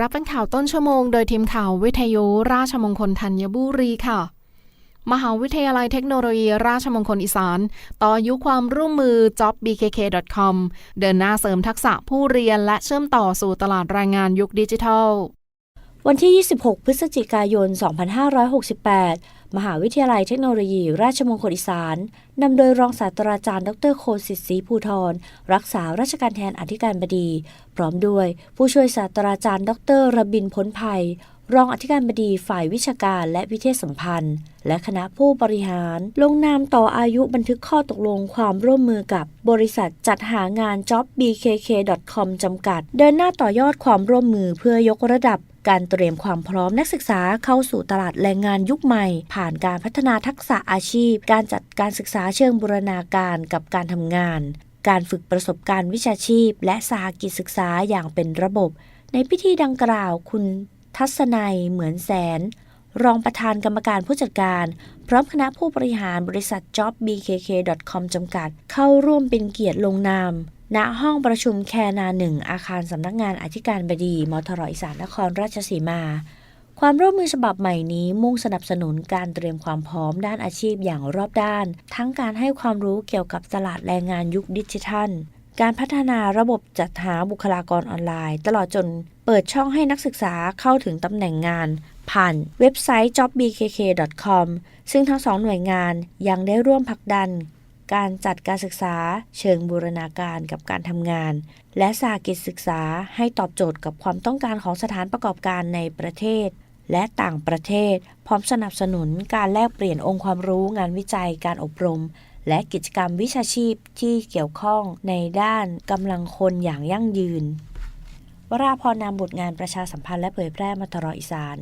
รับเป็นข่าวต้นชั่วโมง โดยทีมข่าววิทยุราชมงคลธัญบุรีค่ะ มหาวิทยาลัยเทคโนโลยี ราชมงคลอีสาน ต่อยุความร่วมมือ jobbkk.com เดินหน้าเสริมทักษะผู้เรียนและเชื่อมต่อสู่ตลาดแรงงานยุคดิจิทัลวันที่ 26 พฤศจิกายน 2568 มหาวิทยาลัยเทคโนโลยี ราชมงคลอีสานนำโดยรองศาสตราจารย์ ดรโคสิทธิ์ศรีภูทรรักษาราชการแทนอธิการบดี พร้อมด้วยผู้ช่วยศาสตราจารย์ ดรระบินพ้นภัย รองอธิการบดีฝ่ายวิชาการและวิเทศสัมพันธ์ และคณะผู้บริหาร ลงนามต่ออายุบันทึกข้อตกลงความร่วมมือกับบริษัทจัดหางาน jobbkk.com จำกัด เดินหน้าต่อยอดความร่วมมือเพื่อยกระดับ การเตรียมความพร้อมนักศึกษาเข้าสู่ตลาดแรงงานยุคใหม่ ผ่านการพัฒนาทักษะอาชีพ การจัดการศึกษาเชิงบูรณาการกับการทำงาน การฝึกประสบการณ์วิชาชีพ และสหกิจศึกษาอย่างเป็นระบบ ในพิธีดังกล่าวคุณทัศนัยเหมือนแสน รองประธานกรรมการผู้จัดการ พร้อมคณะผู้บริหารบริษัท jobbkk.com จำกัด เข้าร่วมเป็นเกียรติลงนาม ณห้องประชุมแคนาหนึ่งอาคารสำนักงานอธิการบดีมทรอีสานนครราชสีมา ความร่วมมือฉบับใหม่นี้มุ่งสนับสนุนการเตรียมความพร้อมด้านอาชีพอย่างรอบด้าน ทั้งการให้ความรู้เกี่ยวกับตลาดแรงงานยุคดิจิทัล การพัฒนาระบบจัดหาบุคลากรออนไลน์ ตลอดจนเปิดช่องให้นักศึกษาเข้าถึงตำแหน่งงาน ผ่านเว็บไซต์ jobbkk.com ซึ่งทั้งสองหน่วยงานยังได้ร่วมผลักดัน การจัดการศึกษาเชิงบูรณาการกับการทำงาน และสากิจศึกษาให้ตอบโจทย์กับความต้องการของสถานประกอบการในประเทศ และต่างประเทศ พร้อมสนับสนุนการแลกเปลี่ยนองค์ความรู้งานวิจัยการอบรม และกิจกรรมวิชาชีพที่เกี่ยวข้องในด้านกำลังคนอย่างยั่งยืน วราพรนามบุตรงานประชาสัมพันธ์และเผยแพร่มาตรออีสาน